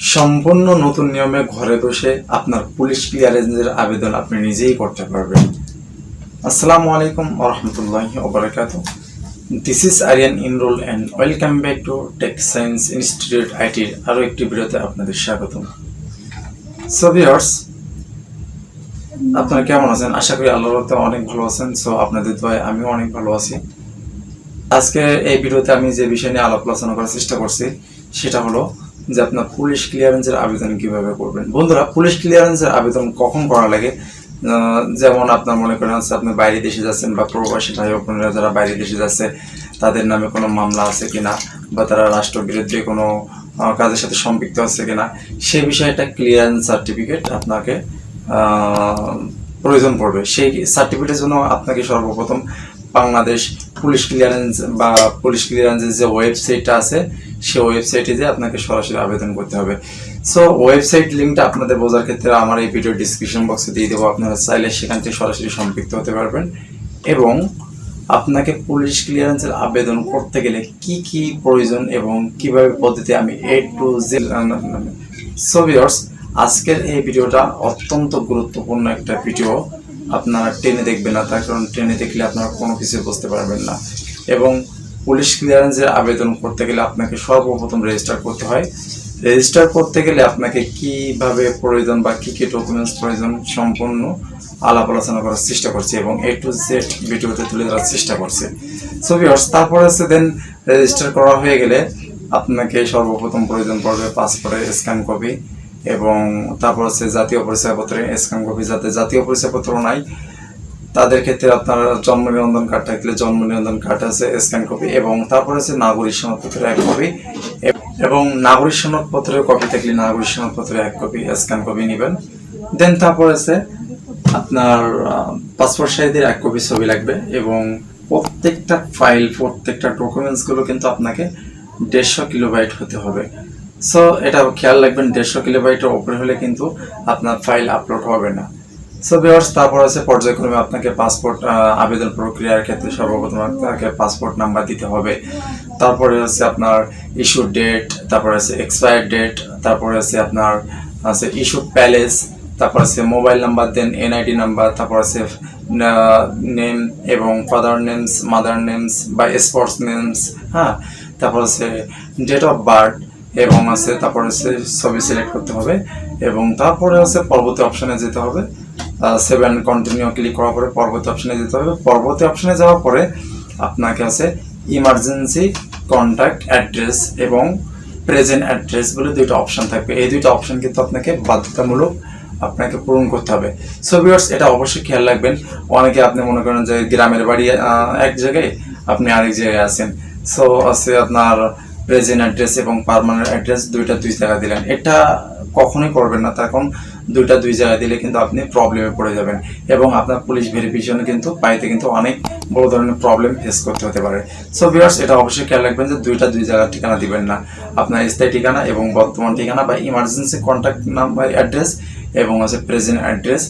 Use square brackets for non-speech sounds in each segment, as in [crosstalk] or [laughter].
সম্পূর্ণ নতুন নিয়মে ঘরে বসে আপনার পুলিশ ক্লিয়ারেন্সের আবেদন আপনি নিজেই করতে পারবেন। আসসালামু আলাইকুম ওরহমতুল্লাহি ওবরাকাত this is Ariyan enrol and welcome back to Tech Science Institute আইটির আরও একটি ভিডিওতে আপনাদের স্বাগত সো আপনারা কেমন আছেন? আশা করি আল্লাহর অনেক ভালো আছেন। সো আপনাদের দোয়ায় আমিও অনেক ভালো আছি। আজকে এই ভিডিওতে আমি যে বিষয় নিয়ে আলাপ আলোচনা করার চেষ্টা করছি, সেটা হলো যে আপনার পুলিশ ক্লিয়ারেন্সের আবেদন কীভাবে করবেন? বন্ধুরা পুলিশ ক্লিয়ারেন্সের আবেদন কখন করা লাগে? যেমন আপনার মনে করেন হচ্ছে আপনি বাইরে দেশে যাচ্ছেন বা প্রবাসী ভাই বোনেরা যারা বাইরে দেশে যাচ্ছে, তাদের নামে কোনো মামলা আছে কিনা? বা তারা রাষ্ট্রবিরোধী কোনো কাজের সাথে সম্পৃক্ত আছে কিনা? সে বিষয়ে একটা ক্লিয়ারেন্স সার্টিফিকেট আপনাকে প্রয়োজন পড়বে। সেই সার্টিফিকেটের জন্য আপনাকে সর্বপ্রথম বাংলাদেশ পুলিশ ক্লিয়ারেন্স বা পুলিশ ক্লিয়ারেন্সের যে ওয়েবসাইটটা আছে সেই ওয়েবসাইটে যে আপনাকে সরাসরি আবেদন করতে হবে। সো ওয়েবসাইট লিঙ্কটা আপনাদের বোঝার ক্ষেত্রে আমার এই ভিডিও ডিসক্রিপশন বক্সে দিয়ে দেবো। আপনারা চাইলে সেখান থেকে সরাসরি সম্পৃক্ত হতে পারবেন। এবং আপনাকে পুলিশ ক্লিয়ারেন্সের আবেদন করতে গেলে কি কি প্রয়োজন এবং কীভাবে পদ্ধতি আমি A to Z so viewers আজকের এই ভিডিওটা অত্যন্ত গুরুত্বপূর্ণ একটা ভিডিও আপনারা টেনে দেখবেন না, তার কারণ টেনে দেখলে আপনারা কোনো কিছু বুঝতে পারবেন না। এবং পুলিশ ক্লিয়ারেন্সের আবেদন করতে গেলে আপনাকে সর্বপ্রথম রেজিস্টার করতে হয়। রেজিস্টার করতে গেলে আপনাকে কীভাবে প্রয়োজন বা কী কী ডকুমেন্টস প্রয়োজন সম্পূর্ণ আলাপ আলোচনা করার চেষ্টা করছে এবং এ টু জেড ভিডিওতে তুলে ধরার চেষ্টা করছে। সো ভিউয়ার্স তারপর হচ্ছে দেন রেজিস্টার করা হয়ে গেলে আপনাকে সর্বপ্রথম প্রয়োজন পড়বে পাসপোর্টের স্ক্যান কপি এবং তারপর হচ্ছে জাতীয় পরিচয়পত্রের স্ক্যান কপি যাতে জাতীয় পরিচয়পত্র নাই তাদের ক্ষেত্রে আপনার জন্ম নিবন্ধন কার্ড থাকলে জন্ম নিবন্ধন কার্ড আছে স্ক্যান কপি এবং তারপর আছে নাগরিক সনদপত্রের এক কপি এবং নাগরিক সনদপত্রের কপি থাকলে নাগরিক সনদপত্রের এক কপি স্ক্যান কপি নেবেন। দেন তারপর আছে আপনার পাসপোর্ট সাইজের এক কপি ছবি লাগবে এবং প্রত্যেকটা ফাইল প্রত্যেকটা ডকুমেন্টসগুলো কিন্তু আপনাকে দেড়শো কিলোবাইট হতে হবে। সো এটা খেয়াল রাখবেন, দেড়শো কিলোবাইটের ওপরে হলে কিন্তু আপনার ফাইল আপলোড হবে না। সো ভিউয়ার্স তারপর আছে পর্যায়ক্রমে আপনাকে পাসপোর্ট আবেদন প্রক্রিয়ার ক্ষেত্রে সর্বপ্রথম আপনাকে পাসপোর্ট নাম্বার দিতে হবে। তারপরে হচ্ছে আপনার ইস্যু ডেট তারপরে আছে এক্সপায়ার ডেট তারপরে আছে আপনার আছে ইস্যু প্যালেস তারপর আছে mobile number then NID number তারপর আছে নেম এবং ফাদার নেমস মাদার নেমস বা স্পোর্টস নেমস হ্যাঁ? তারপর আছে ডেট অফ বার্থ এবং আছে তারপর আছে ছবি সিলেক্ট করতে হবে এবং তারপরে আছে পরবর্তী অপশানে যেতে হবে। সেভেন কন্টিনিউ ক্লিক করার পরে পরবর্তী অপশানে যেতে হবে। পরবর্তী অপশানে যাওয়ার পরে আপনাকে আছে ইমার্জেন্সি কন্ট্যাক্ট অ্যাড্রেস এবং প্রেজেন্ট অ্যাড্রেস বলে দুইটা অপশন থাকবে। এই দুইটা অপশন কিন্তু আপনাকে বাধ্যতামূলক আপনাকে পূরণ করতে হবে। সো ভিউয়ার্স এটা অবশ্যই খেয়াল রাখবেন। অনেকে আপনি মনে করেন যে গ্রামের বাড়ি এক জায়গায় আপনি আরেক জায়গায় আছেন। সো আছে আপনার প্রেজেন্ট অ্যাড্রেস এবং পার্মানেন্ট অ্যাড্রেস দুইটা দুই জায়গা দিলেন। এটা কখনোই করবেন না। তার কারণ দুইটা দুই জায়গায় দিলে কিন্তু আপনি প্রবলেমে পড়ে যাবেন। এবং আপনার পুলিশ ভেরিফিকেশনে কিন্তু পাইতে কিন্তু অনেক বড় ধরনের প্রবলেম ফেস করতে হতে পারে। সো ভিউয়ার্স এটা অবশ্যই খেয়াল রাখবেন যে দুইটা দুই জায়গার ঠিকানা দিবেন না। আপনার স্থায়ী ঠিকানা এবং বর্তমান ঠিকানা বা ইমার্জেন্সি কন্ট্যাক্ট নাম্বার অ্যাড্রেস এবং আছে প্রেজেন্ট অ্যাড্রেস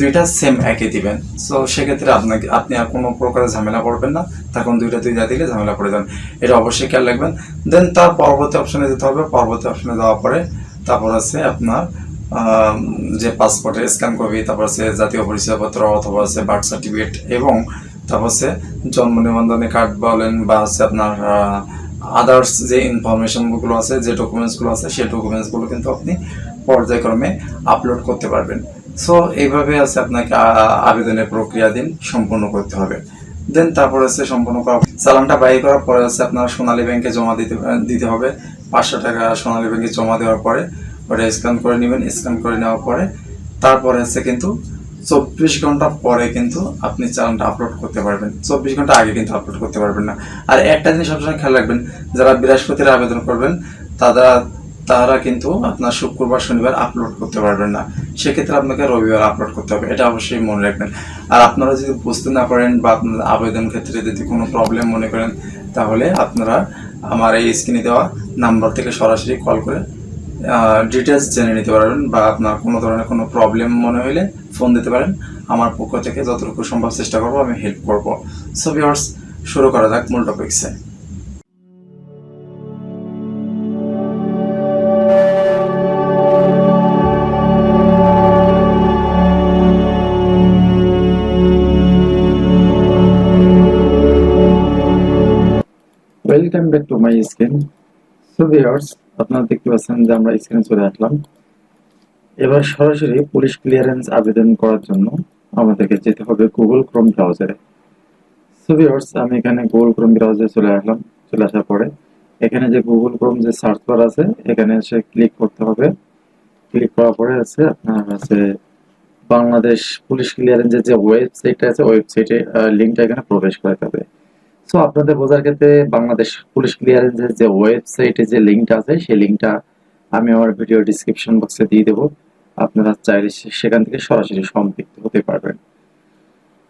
দুইটা সেম একই দিবেন। সো সেক্ষেত্রে আপনাকে, আপনি আর কোনো প্রকার ঝামেলা পড়বেন না। তখন দুইটা দুইটা দিলে ঝামেলা পড়ে যান। এটা অবশ্যই খেয়াল রাখবেন। দেন তার পরবর্তী অপশনে যেতে হবে। পরবর্তী অপশনে যাওয়ার পরে তারপর আছে আপনার যে পাসপোর্টের স্ক্যান কপি তারপর আছে জাতীয় পরিচয়পত্র অথবা আছে বার্থ সার্টিফিকেট এবং তারপর আছে জন্ম নিবন্ধনী কার্ড বলেন বা আছে আপনার আদার্স যে ইনফরমেশনগুলো আছে, যে ডকুমেন্টসগুলো আছে, সেই ডকুমেন্টসগুলো কিন্তু আপনি পর্যায়ক্রমে আপলোড করতে পারবেন। সো এইভাবে আছে আপনাকে আবেদনের প্রক্রিয়া দিন সম্পূর্ণ করতে হবে। দেন তারপর হচ্ছে সম্পূর্ণ করা চালানটা বাই করার পরে হচ্ছে আপনার সোনালী ব্যাংকে জমা দিতে দিতে হবে। পাঁচশো টাকা সোনালী ব্যাংকে জমা দেওয়ার পরে ওটা স্ক্যান করে নেবেন স্ক্যান করে নেওয়ার পরে তারপরে হচ্ছে কিন্তু চব্বিশ ঘণ্টা পরে কিন্তু আপনি চালানটা আপলোড করতে পারবেন। চব্বিশ ঘণ্টা আগে কিন্তু আপলোড করতে পারবেন না। আর একটা জিনিস সবসময় খেয়াল রাখবেন, যারা বৃহস্পতির আবেদন করবেন, তারা তারা কিন্তু আপনার শুক্রবার, শনিবার আপলোড করতে পারবেন না। সেক্ষেত্রে আপনাকে রবিবার আপলোড করতে হবে, এটা অবশ্যই মনে রাখবেন। আর আপনারা যদি বুঝতে না পারেন বা আপনার আবেদন ক্ষেত্রে যদি কোনো প্রবলেম মনে করেন, তাহলে আপনারা আমার এই স্ক্রিনে দেওয়া নাম্বার থেকে সরাসরি কল করে ডিটেলস জেনে নিতে পারবেন বা আপনার কোনো ধরনের কোনো প্রবলেম মনে হলে ফোন দিতে পারেন। আমার পক্ষ থেকে যতটুকু সম্ভব চেষ্টা করব, আমি হেল্প করব। সো ভিওর্স শুরু করা যাক মূল টপিক্সে welcome back to my screen so viewers আপনারা দেখতে পাচ্ছেন যে আমরা স্ক্রিনে চলে আসলাম। এবার সরাসরি পুলিশ ক্লিয়ারেন্স আবেদন করার জন্য আমাদেরকে যেতে হবে গুগল ক্রোম ব্রাউজারে সো আমি এখানে গুগল ক্রোম ব্রাউজারে চলে আসলাম। চলে আসার পরে এখানে যে গুগল ক্রোম যে সার্চ বার আছে, এখানে এসে ক্লিক করতে হবে। ক্লিক করার পরে আছে আপনার আছে বাংলাদেশ পুলিশ ক্লিয়ারেন্সের যে ওয়েবসাইটটা আছে ওয়েবসাইটে লিঙ্কটা এখানে প্রবেশ করাতে হবে। সো আপনাদের বোঝার ক্ষেত্রে বাংলাদেশ পুলিশ ক্লিয়ারেন্সের যে ওয়েবসাইটে যে লিঙ্কটা আছে, সেই লিঙ্কটা আমি আমার ভিডিও ডিসক্রিপশন বক্সে দিয়ে দেবো। আপনারা চাইলে সেখান থেকে সরাসরি সম্পৃক্ত হতে পারবেন।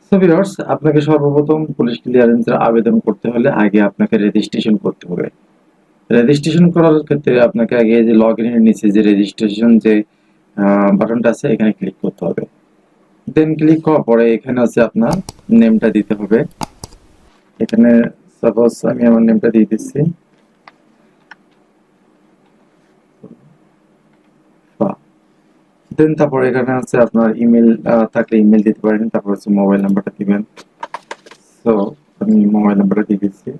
সো ভিউয়ার্স আপনাকে সর্বপ্রথম পুলিশ ক্লিয়ারেন্সের আবেদন করতে হলে আগে আপনাকে রেজিস্ট্রেশন করতে হবে। রেজিস্ট্রেশন করার ক্ষেত্রে আপনাকে আগে যে লগ ইনের নিচে যে রেজিস্ট্রেশন যে বাটনটা আছে, এখানে ক্লিক করতে হবে। দেন ক্লিক করার পরে এখানে আছে আপনার নেমটা দিতে হবে। এখানে সাপোজ আমি আমার নেমটা দিয়ে দিচ্ছি। দেন তারপর এখানে আছে আপনার ইমেল থাকলে ইমেল দিতে পারেন, তারপর হচ্ছে মোবাইল নাম্বারটা দিবেন। তো আমি মোবাইল নাম্বারটা দিয়ে দিচ্ছি।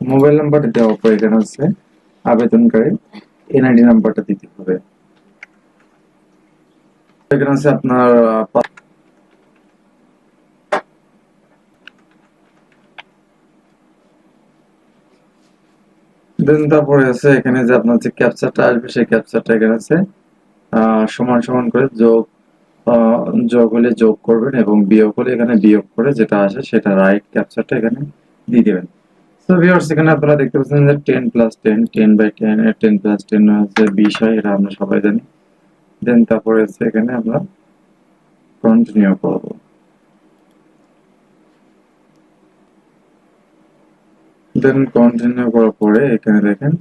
মোবাইল নাম্বারটা দেওয়ার পর এখানে হচ্ছে আবেদনকারী এনআইডি নাম্বারটা দিতে হবে। আপনার, দেন তারপরে আছে এখানে যে আপনার যে ক্যাপচারটা আসবে, সেই ক্যাপচারটা এখানে আছে সমান সমান করে যোগ যোগ হলে যোগ করবেন এবং বিয়োগ হলে এখানে বিয়োগ করে যেটা আসে সেটা রাইট ক্যাপচারটা এখানে দিয়ে দেবেন। তো ভিউয়ার্স এখানে আপনারা দেখতে পাচ্ছেন যে ten plus ten ten by ten ten plus ten হচ্ছে বিশ হয়, এটা আমরা সবাই জানি। দেন তারপরে হচ্ছে এখানে আমরা কন্টিনিউ করব। দেন কন্টিনিউ করার পরে এখানে দেখেন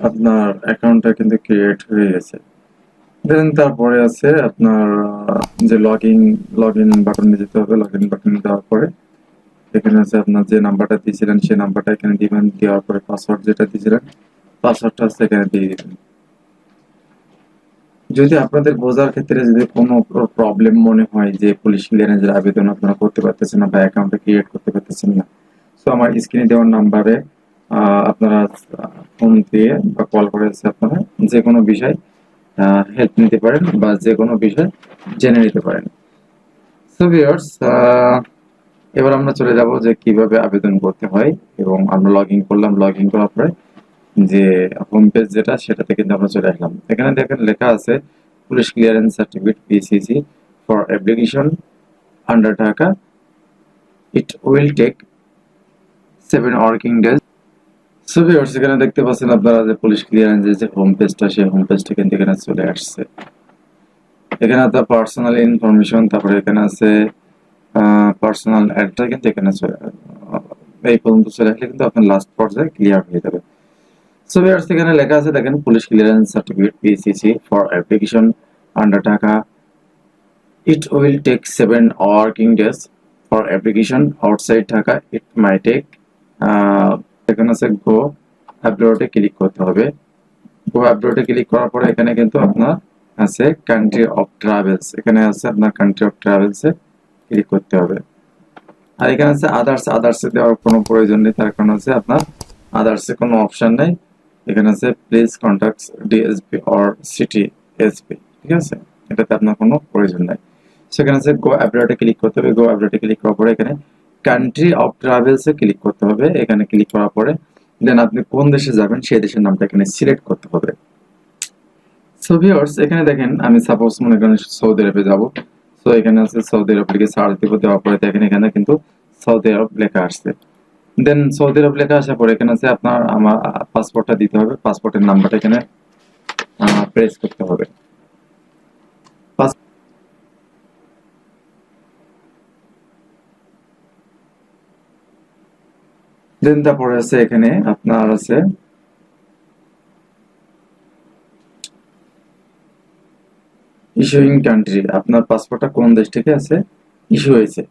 আপনার অ্যাকাউন্টটা কিন্তু ক্রিয়েট হয়ে গেছে। দেন তারপরে আছে আপনার যে লগ ইন লগ ইন বাটনে যেতে হবে লগ ইন বাটনে দেওয়ার পরে এখানে আছে আপনার যে নাম্বারটা দিয়েছিলেন, সেই নাম্বারটা এখানে দিবেন দেওয়ার পরে পাসওয়ার্ড যেটা দিয়েছিলেন পাসওয়ার্ডটা আছে এখানে দিয়ে দিবেন। যদি আপনাদের বোঝার ক্ষেত্রে যদি কোনো প্রবলেম মনে হয় যে পুলিশ ক্লিয়ারেন্সের আবেদন আপনারা করতে পারতেছেন না বা অ্যাকাউন্টে ক্রিয়েট করতে পারতেছেন না তো আমার স্ক্রিনে দেওয়ার নাম্বারে আপনারা ফোন দিয়ে বা কল করে আপনারা যে কোনো বিষয় হেল্প নিতে পারেন বা যে কোনো বিষয় জেনে নিতে পারেন। সো ভিউয়ার্স এবার আমরা চলে যাব যে কীভাবে আবেদন করতে হয় এবং আমরা লগ ইন করলাম লগ করার পরে যে হোম পেজ যেটা সেটাতে কিন্তু আমরা চলে আসলাম। এখানে দেখেন লেখা আছে police clearance certificate PCC for application under Dhaka it will take seven working days so viewers এখানে দেখতে পাচ্ছেন আপনারা যে পুলিশ ক্লিয়ারেন্সের যে হোম পেজটা সেই হোম পেজটা কিন্তু এখানে চলে আসছে। এখানে আপনার পার্সোনাল ইনফরমেশন তারপরে এখানে আছে পার্সোনাল অ্যাডটা কিন্তু এখানে এই পর্যন্ত চলে আসলে কিন্তু আপনার লাস্ট পর্যায়ে ক্লিয়ার হয়ে যাবে। সো ভিউয়ার্স এখানে লেখা আছে, দেখেন police clearance certificate PCC for application under Dhaka it will take seven working days for application outside Dhaka it may take এখানে আছে গো আপলোডে ক্লিক করতে হবে। গো আপলোডে ক্লিক করার পরে এখানে কিন্তু আপনার আছে কান্ট্রি অফ ট্রাভেলস এখানে আছে আপনার কান্ট্রি অফ ট্রাভেলসে ক্লিক করতে হবে। আর এখানে আছে আদার্স আদার্সে দেওয়ার কোনো প্রয়োজন নেই, তার কারণ হচ্ছে আপনার আদার্সে কোনো অপশন নেই। এখানে আছে please contact DSP or city SP ঠিক আছে? এটাতে আপনার কোনো প্রয়োজন নাই। সেখানে আছে গো অ্যাব্রোডে ক্লিক করতে হবে। গো অ্যাব্রোডে ক্লিক করার পরে এখানে কান্ট্রি অফ ট্রাভেলসে ক্লিক করতে হবে। এখানে ক্লিক করার পরে দেন আপনি কোন দেশে যাবেন, সেই দেশের নামটা এখানে সিলেক্ট করতে হবে। সো ভিউয়ার্স এখানে দেখেন, আমি সাপোজ মনে করেন সৌদি আরবে যাব। সো এখানে আছে সৌদি আরব লিখে সার্চ দিব দেওয়ার পরে দেখেন এখানে কিন্তু সৌদি আরব লেখা আসছে। দেন সৌদি আরব লেখা আসার পরে এখানে আছে আপনার আমার পাসপোর্টটা দিতে হবে। পাসপোর্টের নাম্বারটা এখানে প্রেস করতে হবে। দেন তারপরে আছে এখানে আপনার আছে ইস্যুইং কান্ট্রি আপনার পাসপোর্টটা কোন দেশ থেকে আছে? ইস্যু হয়েছে।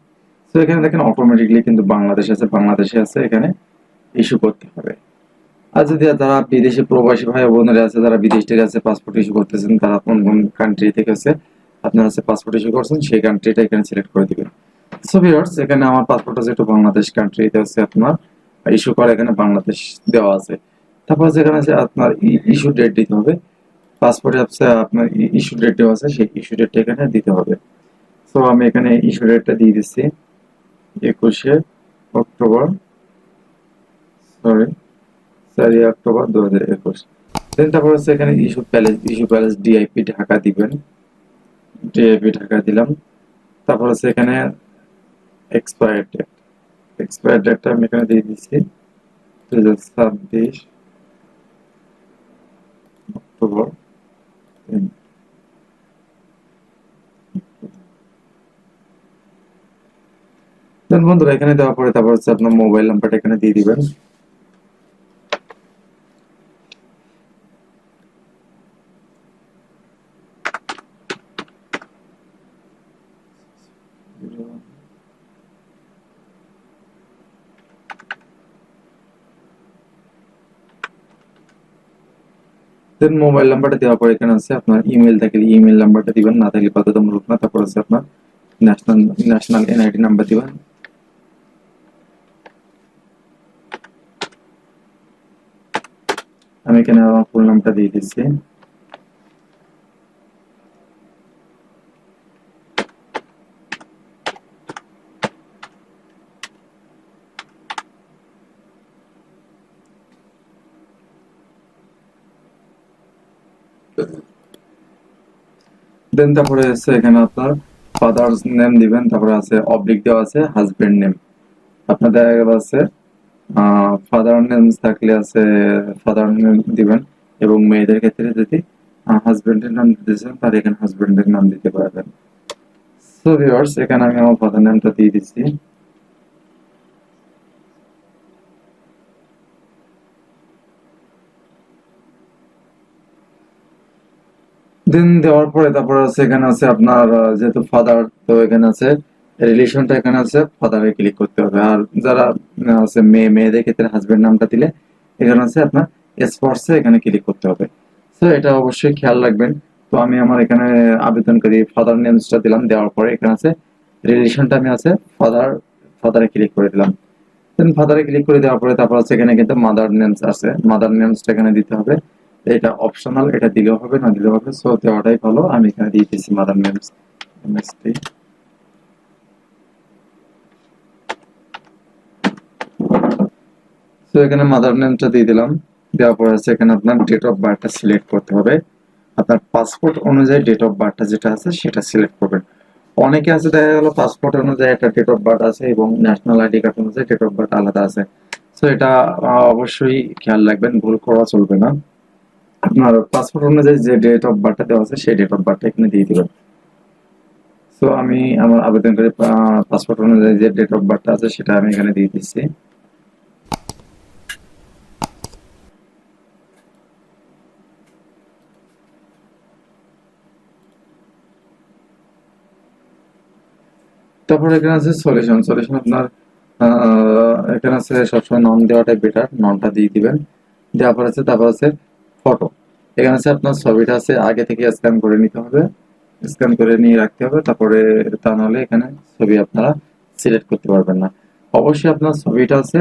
তো এখানে দেখেন অটোমেটিকলি কিন্তু বাংলাদেশ আছে, বাংলাদেশে আছে, এখানে ইস্যু করতে হবে। আর যদি যারা বিদেশি প্রবাসী ভাই বোনেরা আছে, যারা বিদেশ থেকে আছে পাসপোর্ট ইস্যু করতেছেন, তারা কোন কোন কান্ট্রি থেকে আছে, আপনারা আছে পাসপোর্ট ইস্যু করছেন, সেই কান্ট্রিটা এখানে সিলেক্ট করে দিবেন। সো ভিউয়ার্স এখানে আমার পাসপোর্ট আছে একটু বাংলাদেশ কান্ট্রিতে আছে আপনার ইস্যু করা, এখানে বাংলাদেশ দেওয়া আছে। তারপর যেখানে আছে, আপনার ইস্যু ডেট দিতে হবে। পাসপোর্টে আছে আপনার ইস্যু ডেট দেওয়া আছে, সেই ইস্যু ডেটটা এখানে দিতে হবে। সো আমি এখানে ইস্যু ডেটটা দিয়ে দিচ্ছি। একুশে অক্টোবর সরি চারই অক্টোবর দু হাজার একুশ। দেন তারপর হচ্ছে এখানে issue place issue place DIP Dhaka দিবেন। ডিআইপি ঢাকা দিলাম। তারপর হচ্ছে এখানে এক্সপায়ার ডেট এক্সপায়ার ডেটটা আমি এখানে দিয়ে দিচ্ছি। দু হাজার ছাব্বিশ অক্টোবর। বন্ধুরা এখানে দেওয়া পরে তারপর হচ্ছে আপনার মোবাইল নাম্বারটা এখানে দিয়ে দিবেন। দেন মোবাইল নাম্বারটা দেওয়ার পরে এখানে আছে আপনার ইমেল থাকলে ইমেল নাম্বারটা দিবেন, না থাকলে বাধ্যতামূলক না তারপর আছে আপনার ন্যাশনাল ন্যাশনাল এনআইডি নাম্বার দিবেন। আমি এখানে আমার ফুল নামটা দিয়ে দিচ্ছি। দেন, তারপরে আছে এখানে আপনার ফাদার্স নেম দিবেন, তারপরে আছে অবলিক দেওয়া আছে হাজবেন্ড নেম আপনার দেখা গেল আছে ফাদার নেম থাকলে আছে ফাদার নেম দিবেন, এবং মেয়েদের ক্ষেত্রে যদি হাজবেন্ডের নাম দিতে চান, তাহলে এখানে হাজবেন্ডের নাম দিতে পারবেন। সো ভিউয়ার্স এখানে আমি আমার ফাদার নামটা দিয়ে দিচ্ছি। দেন দেওয়ার পরে তারপর আছে এখানে আছে আপনার যেহেতু ফাদার তো এখানে আছে রিলেশনটা এখানে আছে ফাদারে ক্লিক করতে হবে। আর যারা আছে মেয়ে, মেয়েদের ক্ষেত্রে হাজবেন্ড নামটা দিলে, এখানে আছে আপনার স্পর্শে এখানে ক্লিক করতে হবে। তো এটা অবশ্যই খেয়াল রাখবেন। তো আমি আমার এখানে আবেদনকারী ফাদার নেমসটা দিলাম, দেওয়ার পরে এখানে আছে রিলেশনটা আমি আছে ফাদার ফাদারে ক্লিক করে দিলাম। দেন ফাদারে ক্লিক করে দেওয়ার পরে তারপর আছে এখানে কিন্তু মাদার নেমস আছে। মাদার নেমসটা এখানে দিতে হবে। এটা অপশনাল এটা দিলেও হবে, না দিলেও হবে। সো দেওয়াটাই ভালো। আমি এখানে দিয়ে দিয়েছি মাদার নেমস তো এখানে মাদার নেমটা দিয়ে দিলাম। দেওয়ার পরে আছে এখানে আপনার ডেট অফ বার্থটা সিলেক্ট করতে হবে। আপনার পাসপোর্ট অনুযায়ী ডেট অফ বার্থটা যেটা আছে, সেটা সিলেক্ট করবেন। অনেকে আছে, দেখা গেল পাসপোর্ট অনুযায়ী একটা ডেট অফ বার্থ আছে এবং ন্যাশনাল আইডি কার্ড অনুযায়ী ডেট অফ বার্থ আলাদা আছে। তো এটা অবশ্যই খেয়াল রাখবেন, ভুল করা চলবে না। আপনার পাসপোর্ট অনুযায়ী যে ডেট অফ বার্থটা দেওয়া আছে, সেই ডেট অফ বার্থটা এখানে দিয়ে দিবেন। তো আমি আমার আবেদনকারী পাসপোর্ট অনুযায়ী যে ডেট অফ বার্থটা আছে, সেটা আমি এখানে দিয়ে দিচ্ছি। তারপর এখানে আছে সলিউশন সলিউশন আপনার এখানে আছে সবসময় নন দেওয়াটাই বেটার ননটা দিয়ে দিবেন। দেওয়ার পর আছে, তারপর আছে ফটো এখানে আছে আপনার ছবিটা আছে, আগে থেকে স্ক্যান করে নিতে হবে। স্ক্যান করে নিয়ে রাখতে হবে, তারপরে তা নাহলে এখানে ছবি আপনারা সিলেক্ট করতে পারবেন না। অবশ্যই আপনার ছবিটা আছে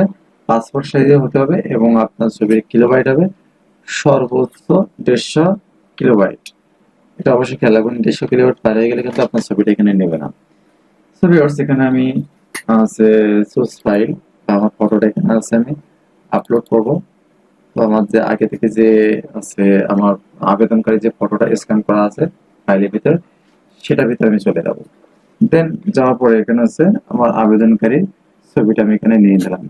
পাসপোর্ট সাইজে হতে হবে এবং আপনার ছবির কিলোবাইট হবে, সর্বোচ্চ দেড়শো কিলোবাইট এটা অবশ্যই খেয়াল রাখবেন, দেড়শো কিলোবাইট পার হয়ে গেলে কিন্তু আপনার ছবিটা এখানে নেবে না। ভিউয়ার্স এখানে আমি আছে সোর্স ফাইল আমার ফটোটা এখানে আছে, আমি আপলোড করব। তো আমার যে আগে থেকে যে আছে আমার আবেদনকারী যে ফটোটা স্ক্যান করা আছে ফাইলের ভিতরে, সেটার ভিতরে আমি চলে যাব। দেন যাওয়ার পরে এখানে আছে আমার আবেদনকারী ছবিটা আমি এখানে নিয়ে নিলাম।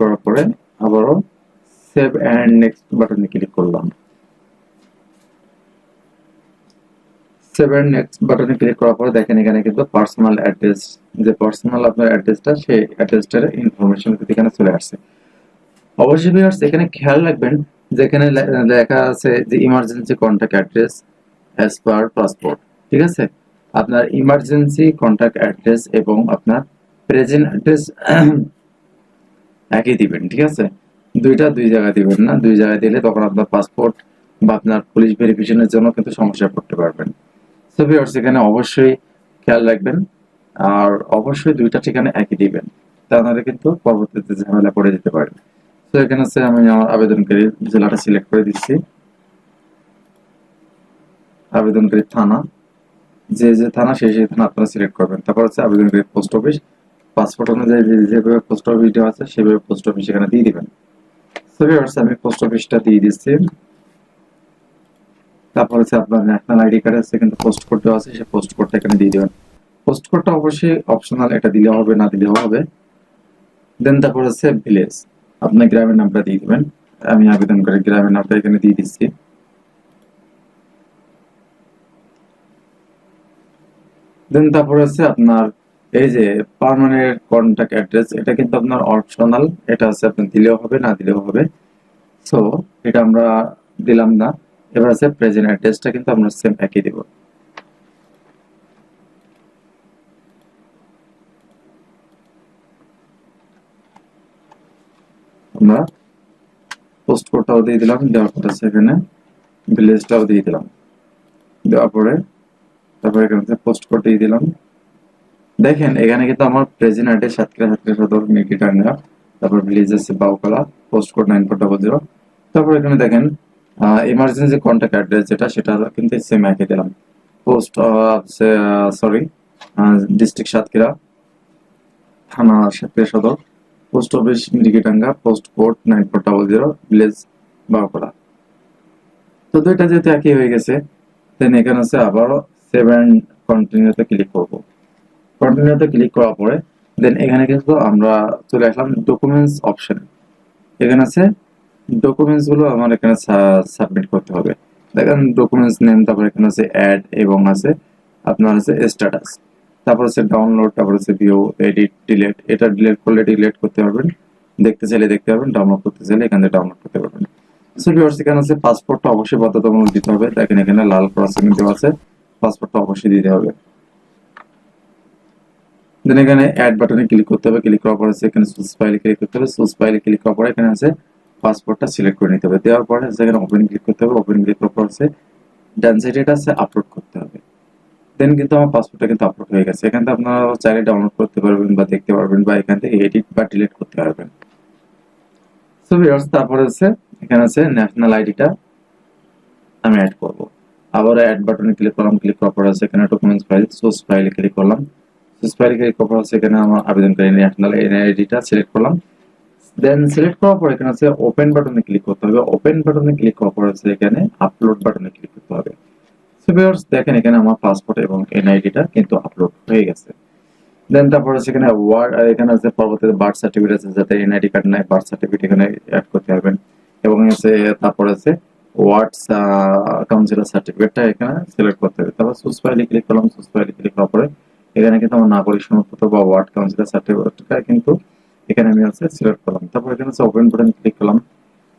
করার পরে আবারও সেভ অ্যান্ড নেক্সট বাটনে ক্লিক করলাম। সেভেন নেক্সট বাটনে ক্লিক করার পরে দেখেন এখানে কিন্তু পার্সোনাল অ্যাড্রেস যে পার্সোনাল আপনার অ্যাড্রেসটা সেই অ্যাড্রেসটার ইনফরমেশন কিন্তু এখানে চলে আসছে। অবশ্যই ভিউয়ার্স এখানে খেয়াল রাখবেন যেখানে লেখা আছে যে emergency contact address as per passport ঠিক আছে? আপনার ইমার্জেন্সি কন্ট্যাক্ট অ্যাড্রেস এবং আপনার প্রেজেন্ট অ্যাড্রেস [clears throat] একই দিবেন, ঠিক আছে? দুইটা দুই জায়গায় দিবেন না, দুই জায়গায় দিলে তখন আপনার পাসপোর্ট বা আপনার পুলিশ ভেরিফিকেশনের জন্য কিন্তু সমস্যায় পড়তে পারবেন। সো এখানে অবশ্যই খেয়াল রাখবেন। আর অবশ্যই দুইটা ঠিকানা একই দিবেন। তাহলে কিন্তু পরবর্তীতে ঝামেলা পড়ে যেতে পারেন। তো এখানে হচ্ছে আমি আমার আবেদনকারী জেলাটা সিলেক্ট করে দিচ্ছি। আবেদনকারী থানা। যে যে থানা, সেই সেই থানা আপনারা সিলেক্ট করবেন। তারপর হচ্ছে আবেদনকারী পোস্ট অফিস পাসপোর্ট অনুযায়ী যেভাবে পোস্ট অফিস দেওয়া আছে, সেভাবে পোস্ট অফিস এখানে দিয়ে দিবেন। সো আমি পোস্ট অফিসটা দিয়ে দিচ্ছি। তারপর আপনার ন্যাশনাল আইডি কার্ড আছে, কিন্তু পোস্ট কোড দেওয়া আছে, সেই পোস্ট কোডটা এখানে দিয়ে দিবেন। পোস্ট কোডটা অবশ্যই অপশনাল এটা দিলে হবে, না দিলে হবে। দেন তারপর হচ্ছে ভিলেজ আপনার গ্রামের নামটা দিয়ে দিবেন। আমি আবেদন করে গ্রামের নামটা এখানে দিয়ে দিচ্ছি। দেন তারপর হচ্ছে আপনার এই যে পার্মানেন্ট কন্টাক্ট অ্যাড্রেস এটা কিন্তু আপনার অপশনাল এটা হচ্ছে আপনি দিলেও হবে, না দিলেও হবে। সো এটা আমরা দিলাম না। এবার আছে প্রেজেন্ট অ্যাড্রেসটা কিন্তু আমরা সেম একই দেব। আমরা পোস্ট কোডটাও দিয়ে দিলাম, দেওয়ার পরে সেখানে ভিলেজটাও দিয়ে দিলাম। দেওয়ার পরে তারপরে এখানে পোস্ট কোড দিয়ে দিলাম। দেখেন, এখানে কিন্তু আমার প্রেজেন্ট অ্যাড্রেস সাতক্ষীরা সাতক্ষীরা সদর মিকিটাঙ্গা তারপর ভিলেজ আছে Baukola post code nine four double zero তারপর এখানে দেখেন ইমার্জেন্সি কন্ট্যাক্ট অ্যাড্রেস যেটা, সেটা কিন্তু সেম একই দিলাম। পোস্ট সরি ডিস্ট্রিক্ট সাতক্ষীরা, থানা Satkhira Sadar post office Mirikitanga post code nine four double zero village Baukola তো দুইটা যেহেতু একই হয়ে গেছে দেন এখানে আছে আবারও সেভেন কন্টিনিউতে ক্লিক করব। কন্টিনিউতে ক্লিক করার পরে দেন এখানে কিন্তু আমরা চলে আসলাম ডকুমেন্টস অপশন এখানে আছে ডকুমেন্টসগুলো আমার এখানে সাবমিট করতে হবে। দেখেন ডকুমেন্টস নেম তারপর এখানে আছে অ্যাড এবং আছে আপনার আছে স্ট্যাটাস তারপর আছে ডাউনলোড তারপর আছে ভিউ এডিট ডিলেট এটা ডিলেট করলে ডিলেট করতে পারবেন। দেখতে চাইলে দেখতে পারবেন ডাউনলোড করতে চাইলে এখান ডাউনলোড করতে পারবেন। সো ভিউয়ার্স এখানে আছে পাসপোর্টটা অবশ্যই বাধ্যতামূলক দিতে হবে। দেখেন এখানে লাল ক্রস দেওয়া আছে পাসপোর্টটা অবশ্যই দিতে হবে। দেন এখানে অ্যাড বাটনে ক্লিক করতে হবে। ক্লিক করার পরে আছে এখানে সুস ফাইলে ক্লিক করতে হবে। সুস ফাইলে ক্লিক করার পরে এখানে আছে পাসপোর্টটা সিলেক্ট করে নিতে হবে। দেওয়ার পরে এখানে ওপেন ক্লিক করতে হবে। ওপেন ক্লিক করার পর আছে ডান সাইডে এটা আছে আপলোড করতে হবে। দেন কিন্তু আমার পাসপোর্টটা কিন্তু আপলোড হয়ে গেছে। এখান থেকে আপনারা চাইলে ডাউনলোড করতে পারবেন বা দেখতে পারবেন বা এখান থেকে এডিট বা ডিলিট করতে পারবেন। সো ভিউয়ার্স তারপরে আছে এখানে আছে ন্যাশনাল আইডিটা আমি অ্যাড করব। আবার অ্যাড বাটনে ক্লিক করলাম। ক্লিক করার পর আছে এখানে ডকুমেন্টস ফাইল সোর্স ফাইলে ক্লিক করলাম। সোর্স ফাইলে ক্লিক করার পর আছে এখানে আমার আবেদনকারী ন্যাশনাল এনআইডিটা সিলেক্ট করলাম। দেন সিলেক্ট করার পর এখানে আছে ওপেন বাটনে ক্লিক করতে হবে। ওপেন বাটনে ক্লিক করার পর আছে এখানে আপলোড বাটনে ক্লিক করতে হবে। ভিউয়ার্স দেখেন এখানে আমার পাসপোর্ট এবং এনআইডিটা কিন্তু আপলোড হয়ে গেছে। দেন তারপর আছে এখানে ওয়ার্ড এখানে আছে পরবর্তীতে বার্থ সার্টিফিকেট আছে, যাতে এনআইডি কার্ড নাই বার্থ সার্টিফিকেট এখানে অ্যাড করতে পারবেন। এবং আছে তারপর আছে ওয়ার্ডস কাউন্সিলর সার্টিফিকেটটা এখানে সিলেক্ট করতে হবে। তারপর সুস ফাইলে ক্লিক করলাম সুস ফাইলে ক্লিক করার পরে এখানে কিন্তু আমার নাগরিক সনদপত্র বা ওয়ার্ড কাউন্সিলর সার্টিফিকেটটা কিন্তু এখানে আমি হচ্ছে সিলেক্ট করলাম। তারপর এখানে হচ্ছে ওপেন বাটনে ক্লিক করলাম।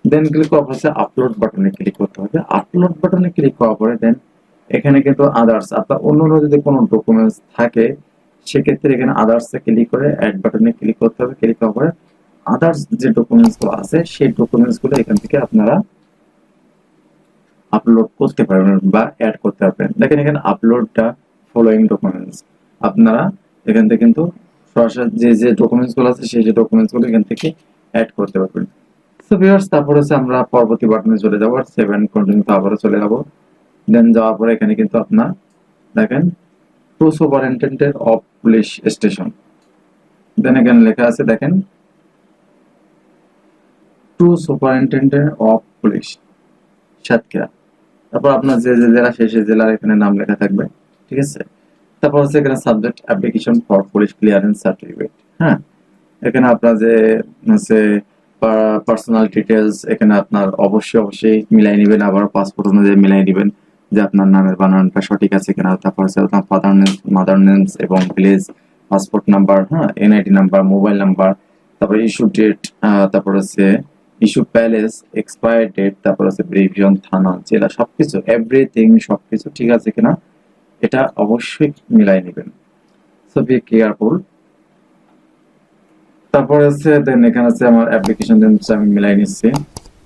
দেন ক্লিক করার হচ্ছে আপলোড বাটনে ক্লিক করতে হবে। আপলোড বাটনে ক্লিক করার পরে দেন এখানে কিন্তু আদার্স আপনার অন্য যদি কোনো ডকুমেন্টস থাকে, সেক্ষেত্রে এখানে আদার্স ক্লিক করে অ্যাড বাটনে ক্লিক করতে হবে। ক্লিক করার পরে আদার্স যে ডকুমেন্টসগুলো আছে, সেই ডকুমেন্টসগুলো এখান থেকে আপনারা আপলোড করতে পারবেন বা অ্যাড করতে পারবেন। দেখেন এখানে আপলোডটা ফলোয়িং ডকুমেন্টস আপনারা এখান থেকে কিন্তু সরাসরি যে যে ডকুমেন্টসগুলো আছে, সেই যে ডকুমেন্টসগুলো এখান থেকে অ্যাড করতে পারবেন। সো ভিউয়ার্স তারপর হচ্ছে আমরা পরবর্তী বাটনে চলে যাব সেভেন কন্টিনিউ আবারও চলে যাব। দেন যাওয়ার পরে এখানে কিন্তু আপনার দেখেন to superintendent of police station then এখানে লেখা আছে, দেখেন to superintendent of police Satkhira. তারপর আপনার যে যে জেলা, সেই সেই জেলার এখানে নাম লেখা থাকবে, ঠিক আছে? তারপর হচ্ছে এখানে subject application for police clearance certificate হ্যাঁ? এখানে আপনার যে, হচ্ছে পার্সোনাল ডিটেলস এখানে আপনার অবশ্যই অবশ্যই মিলাই নেবেন। আবার পাসপোর্ট অনুযায়ী মিলাই নেবেন যে আপনার নামের বানানটা সঠিক আছে কিনা। তারপর হচ্ছে আপনার ফাদার নেমস মাদার নেমস এবং ভিলেজ পাসপোর্ট নাম্বার হ্যাঁ? এনআইডি নাম্বার মোবাইল নাম্বার তারপর ইস্যু ডেট তারপর হচ্ছে ইস্যু প্যালেস এক্সপায়ার ডেট তারপর হচ্ছে ব্রিভিয়ন থানা, জেলা, সবকিছু এভরিথিং সবকিছু ঠিক আছে কিনা? এটা অবশ্যই মিলাই নেবেন। সো কেয়ারফুল তারপর আছে দেন এখানে আছে আমার অ্যাপ্লিকেশন দেন আমি মিলাই নিচ্ছি।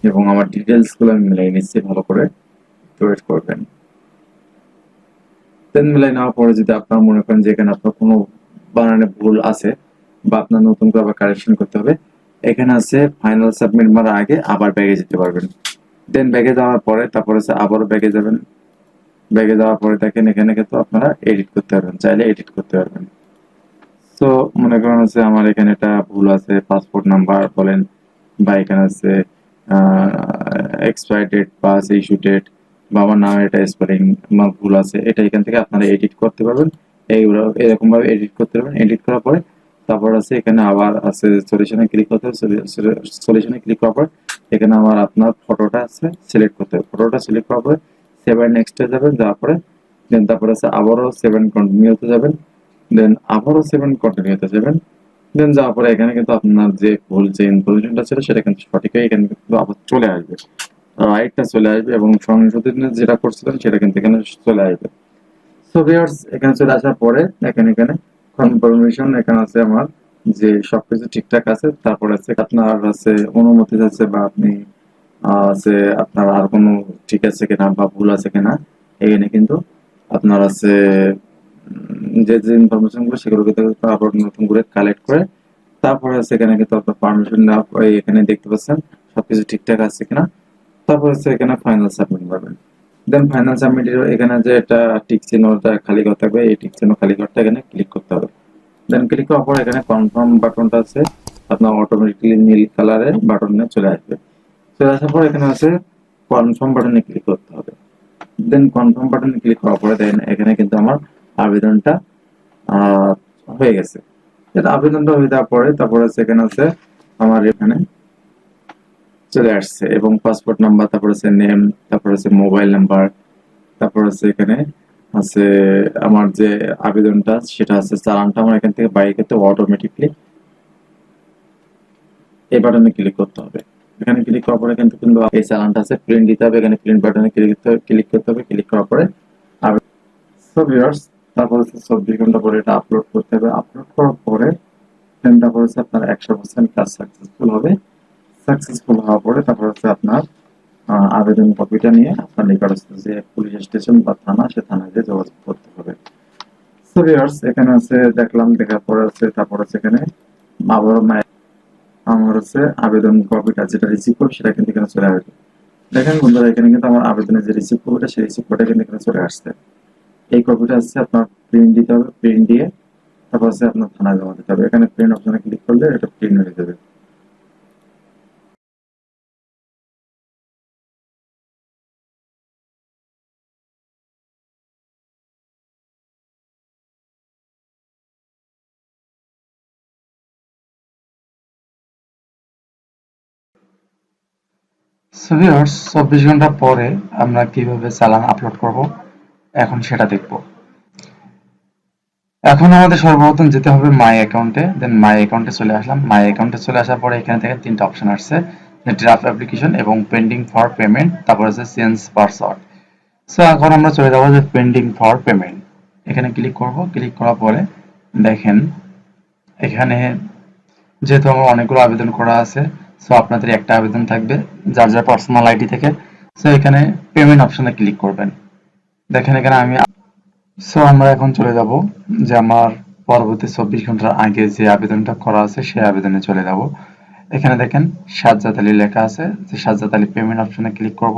এবং আমার ডিটেলসগুলো আমি মিলাই নিচ্ছি ভালো করে। ওয়েট করবেন। দেন মিলাই নেওয়ার পরে যদি আপনার মনে করেন যে এখানে আপনার কোনো বানানে ভুল আছে বা আপনার নতুন করে আবার কারেকশন করতে হবে, এখানে আছে ফাইনাল সাবমিট মারার আগে আবার ব্যাগে যেতে পারবেন। দেন ব্যাগে যাওয়ার পরে তারপর আবারও ব্যাগে যাবেন। ব্যাগে যাওয়ার পরে দেখেন এখানে কিন্তু আপনারা এডিট করতে পারবেন, চাইলে এডিট করতে পারবেন। তো মনে করেন হচ্ছে আমার এখানে একটা ভুল আছে পাসপোর্ট নাম্বার বলেন বা এখানে আছে এক্সপায়ার ডেট বা ইস্যু ডেট বা আমার নামের এটা স্পেলিং ভুল আছে, এটা এখান থেকে আপনারা এডিট করতে পারবেন। এইগুলো এরকম ভাবে এডিট করতে পারবেন। এডিট করার পরে তারপর আছে এখানে আবার আছে সলিউশনে ক্লিক করতে হবে। সলিউশনে ক্লিক করার পর এখানে আমার আপনার ফটোটা আছে সিলেক্ট করতে হবে। ফটোটা সিলেক্ট করার পরে সেভেন নেক্সটে যাবেন, যাওয়ার পরে দেন তারপরে আছে আবারও সেভেন কন্টিনিউতে যাবেন দেন আবারও সেভেন কন্টিনিউতে যাবেন দেন যাওয়ার পরে এখানে কিন্তু আপনার যে ভুল, যে ইনফরমেশনটা ছিল সেটা কিন্তু সঠিক হয়ে এখানে কিন্তু আবার চলে আসবে। রাইটটা চলে আসবে এবং সংশোধন যেটা করছিলেন সেটা কিন্তু এখানে চলে আসবে। সো ভিউয়ার্স এখানে চলে আসার পরে এখানে এখানে কনফার্মেশন এখানে আছে আমার যে সবকিছু ঠিকঠাক আছে, তারপর আছে আপনার আছে অনুমতি আছে বা আপনি আছে, আপনার আর কোনো ঠিক আছে কিনা বা ভুল আছে কিনা, এখানে কিন্তু আপনার আছে যে যে ইনফরমেশনগুলো, সেগুলো কিন্তু আবার নতুন করে কালেক্ট করে, তারপরে আছে এখানে কিন্তু আপনার পারমিশন এখানে দেখতে পাচ্ছেন, সবকিছু ঠিকঠাক আছে কিনা। তারপর হচ্ছে এখানে ফাইনাল সাবমিট করবেন দেন ফাইনাল সাবমিট এখানে যে এটা টিক চিহ্নটা খালি ঘর থাকবে, এই টিক চিহ্ন খালি ঘরটা এখানে ক্লিক করতে হবে। দেন ক্লিক করার পর এখানে কনফার্ম বাটনটা আছে, আপনার অটোমেটিকলি নীল কালারের বাটনে চলে আসবে। চলে আসার পর এখানে আছে কনফার্ম বাটনে ক্লিক করতে হবে। দেন কনফার্ম বাটনে ক্লিক করার পরে দেন এখানে কিন্তু আমার আবেদনটা হয়ে গেছে। আবেদনটা হয়ে যাওয়ার পরে তারপরে সেখানে আছে আমার এখানে চলে আসছে এবং পাসপোর্ট নাম্বার তারপর আছে নেম তারপর আছে মোবাইল নাম্বার তারপর আছে এখানে আছে আমার যে আবেদনটা, সেটা আছে চালানটা আমার এখান থেকে বাই করতে অটোমেটিকলি এই বাটনে ক্লিক করতে হবে। এখানে ক্লিক করার পরে কিন্তু কিন্তু এই চালানটা আছে প্রিন্ট দিতে হবে, এখানে প্রিন্ট বাটনে ক্লিক করতে হবে ক্লিক করতে হবে ক্লিক করার পরে সো ভিউয়ার্স তারপর হচ্ছে চব্বিশ ঘণ্টা পরে এটা আপলোড করতে হবে। আপলোড করার পরে দেন তারপর হচ্ছে আপনার একশো পার্সেন্ট কাজ সাকসেসফুল হবে। সাকসেসফুল হওয়ার পরে তারপর হচ্ছে আপনার আবেদন কপিটা নিয়ে আপনার নিকটস্থ যে পুলিশ স্টেশন বা থানা, সে থানায় গিয়ে যোগাযোগ করতে হবে। সো ভিউয়ার্স এখানে আছে দেখলাম, দেখার পরে আছে তারপর হচ্ছে এখানে মা আবারও মায়ের আমার হচ্ছে আবেদন কপিটা যেটা রিসিভ করবে সেটা কিন্তু এখানে চলে আসবে। দেখেন বন্ধুরা, এখানে কিন্তু আমার আবেদনের যে রিসিভ কপিটা, সেই রিসিভ কপিটা কিন্তু এখানে চলে আসছে। এই কপিটা হচ্ছে আপনার প্রিন্ট দিতে হবে প্রিন্ট দিয়ে তারপর হচ্ছে আপনার থানায় জমা দিতে হবে। এখানে প্রিন্ট অপশনে ক্লিক করলে এটা প্রিন্ট হয়ে যাবে। সো ভিউয়ার্স চব্বিশ ঘণ্টা পরে আমরা কীভাবে চালান আপলোড করব, এখন সেটা দেখব। এখন আমাদের সর্বপ্রথম যেতে হবে মাই অ্যাকাউন্টে দেন মাই অ্যাকাউন্টে চলে আসলাম। মাই অ্যাকাউন্টে চলে আসার পরে এখানে থেকে তিনটা অপশন আসছে ড্রাফট অ্যাপ্লিকেশন এবং পেন্ডিং ফর পেমেন্ট তারপর আছে চেঞ্জ পাসওয়ার্ড সো এখন আমরা চলে যাব যে পেন্ডিং ফর পেমেন্ট এখানে ক্লিক করব ক্লিক করার পরে দেখেন, এখানে যেহেতু আমার অনেকগুলো আবেদন করা আছে সো আপনাদের একটা আবেদন থাকবে, যার যার পার্সোনাল আইডি থেকে। সো এখানে পেমেন্ট অপশনে ক্লিক করবেন। দেখেন এখানে আমি সো আমরা এখন চলে যাব যে আমার পরবর্তী চব্বিশ ঘণ্টার আগে যে আবেদনটা করা আছে, সেই আবেদনে চলে যাব। এখানে দেখেন, সাজ্জাদ আলী লেখা আছে। যে সাজ্জাদ আলী পেমেন্ট অপশনে ক্লিক করব।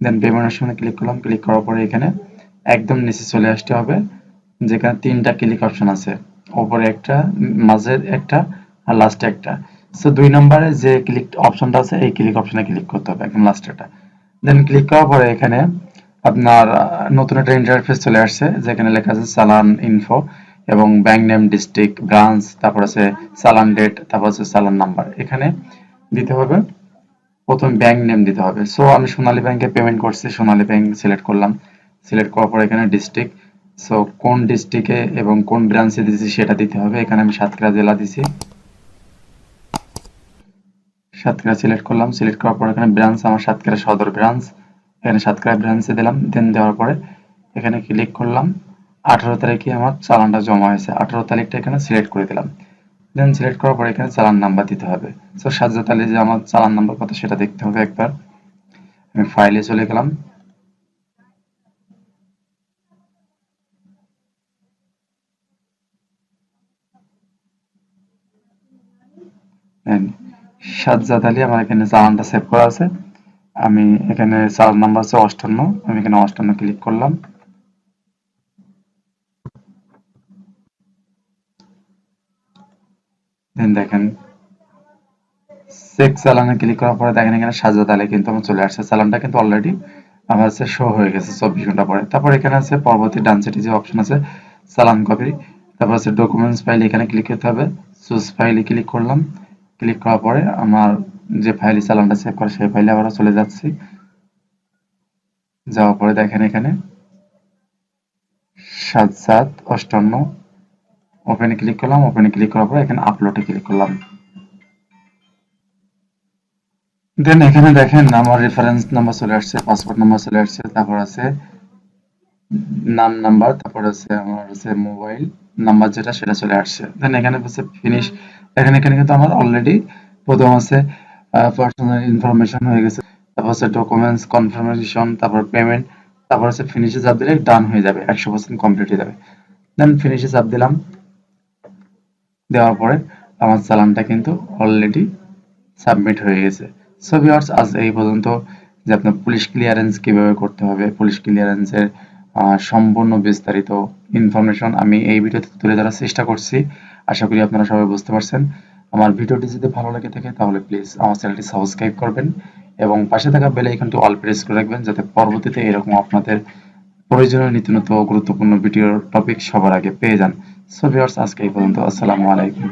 দেন পেমেন্ট অপশনে ক্লিক করলাম। ক্লিক করার পরে এখানে একদম নিচে চলে আসতে হবে, যেখানে তিনটা ক্লিক অপশন আছে। উপরে একটা মাঝে একটা, আর লাস্টে একটা। সো দুই নম্বরে যে ক্লিক অপশনটা আছে, এই ক্লিক অপশনে ক্লিক করতে হবে একদম লাস্টেটা দেন ক্লিক করার পরে এখানে আপনার নতুন একটা ইন্টারফেস চলে আসছে, যেখানে লেখা আছে চালান ইনফো এবং ব্যাংক নেম ডিস্ট্রিক্ট ব্রাঞ্চ তারপর আছে চালান ডেট তারপর আছে চালান নাম্বার এখানে দিতে হবে, প্রথম ব্যাংক নেম দিতে হবে। সো আমি সোনালী ব্যাংকে পেমেন্ট করছি, সোনালী ব্যাংক সিলেক্ট করলাম। সিলেক্ট করার পর এখানে ডিস্ট্রিক্ট সো কোন ডিস্ট্রিক্টে এবং কোন ব্রাঞ্চে দিয়েছি সেটা দিতে হবে। এখানে আমি সাতক্ষীরা জেলা দিছি। সাতক্ষীরা সিলেক্ট করলাম সিলেক্ট করার পর এখানে ব্রাঞ্চ আমার সাতক্ষীরা সদর ব্রাঞ্চ এখানে সাতক্ষীরা ব্রাঞ্চে দিলাম দেন দেওয়ার পরে এখানে ক্লিক করলাম, আঠারো তারিখে আমার চালানটা জমা হয়েছে, আঠারো তারিখটা এখানে সিলেক্ট করে দিলাম। দেন সিলেক্ট করার পর এখানে চালান নাম্বার দিতে হবে। সো সাজ্জাদ আলী যে আমার চালান নাম্বার কত সেটা দেখতে হবে একবার। আমি ফাইলে চলে গেলাম। সাজ্জাদ আলী আমার এখানে চালানটা সেভ করা আছে। আমি এখানে চালান নাম্বার আছে অষ্টান্ন। আমি এখানে অষ্টান্ন ক্লিক করলাম। দেখেন চেক চালানে ক্লিক করার পরে দেখেন এখানে সাজাদ আলী কিন্তু আমার চলে আসছে। চালানটা কিন্তু অলরেডি আমার কাছে শো হয়ে গেছে চব্বিশ ঘণ্টা পরে। তারপর এখানে আছে পরবর্তী ডান সাইডে যে অপশন আছে চালান কপি তারপর আছে ডকুমেন্টস ফাইল এখানে ক্লিক করতে হবে। চুজ ফাইলে ক্লিক করলাম। ক্লিক করার পরে আমার যে ফাইলে চালানটা সেভ করা সেই ফাইলে আবার চলে যাচ্ছি। যাওয়ার পরে দেখেন এখানে সাত সাত অষ্টান্ন। ওপেনে ক্লিক করলাম ওপেনে ক্লিক করার পরে এখানে আপলোডে ক্লিক করলাম। দেন এখানে দেখেন আমার রেফারেন্স নাম্বার চলে আসছে পাসপোর্ট নাম্বার চলে আসছে, তারপর আছে নাম নাম্বার তারপর আছে আমার আছে মোবাইল নাম্বার যেটা, সেটা চলে আসছে। দেন এখানে হচ্ছে ফিনিশ এখানে এখানে কিন্তু আমার অলরেডি প্রথম আছে পার্সোনাল ইনফরমেশন হয়ে গেছে। তারপর আছে ডকুমেন্টস কনফার্মেশন তারপর পেমেন্ট তারপর আছে ফিনিশে চাপ দিলে ডান হয়ে যাবে, একশো পার্সেন্ট কমপ্লিট হয়ে যাবে। দেন ফিনিশে চাপ দিলাম। দেওয়ার পরে আমার চালানটা কিন্তু অলরেডি সাবমিট হয়ে গেছে। সো ভিউয়ার্স আজ এই পর্যন্ত যে আপনার পুলিশ ক্লিয়ারেন্স কীভাবে করতে হবে, পুলিশ ক্লিয়ারেন্সের সম্পূর্ণ বিস্তারিত ইনফরমেশন আমি এই ভিডিওতে তুলে ধরার চেষ্টা করছি। আশা করি আপনারা সবাই বুঝতে পারছেন। আমার ভিডিওটি যদি ভালো লাগে থাকে, তাহলে প্লিজ আমার চ্যানেলটি সাবস্ক্রাইব করবেন এবং পাশে থাকা বেল আইকনটি অল প্রেস করে রাখবেন, যাতে পরবর্তীতে এরকম আপনাদের প্রয়োজনীয় নীতি গুরুত্বপূর্ণ ভিডিওর টপিক সবার আগে পেয়ে যান। সো ভিউয়ার্স আজকে এই পর্যন্ত। আসসালামু আলাইকুম।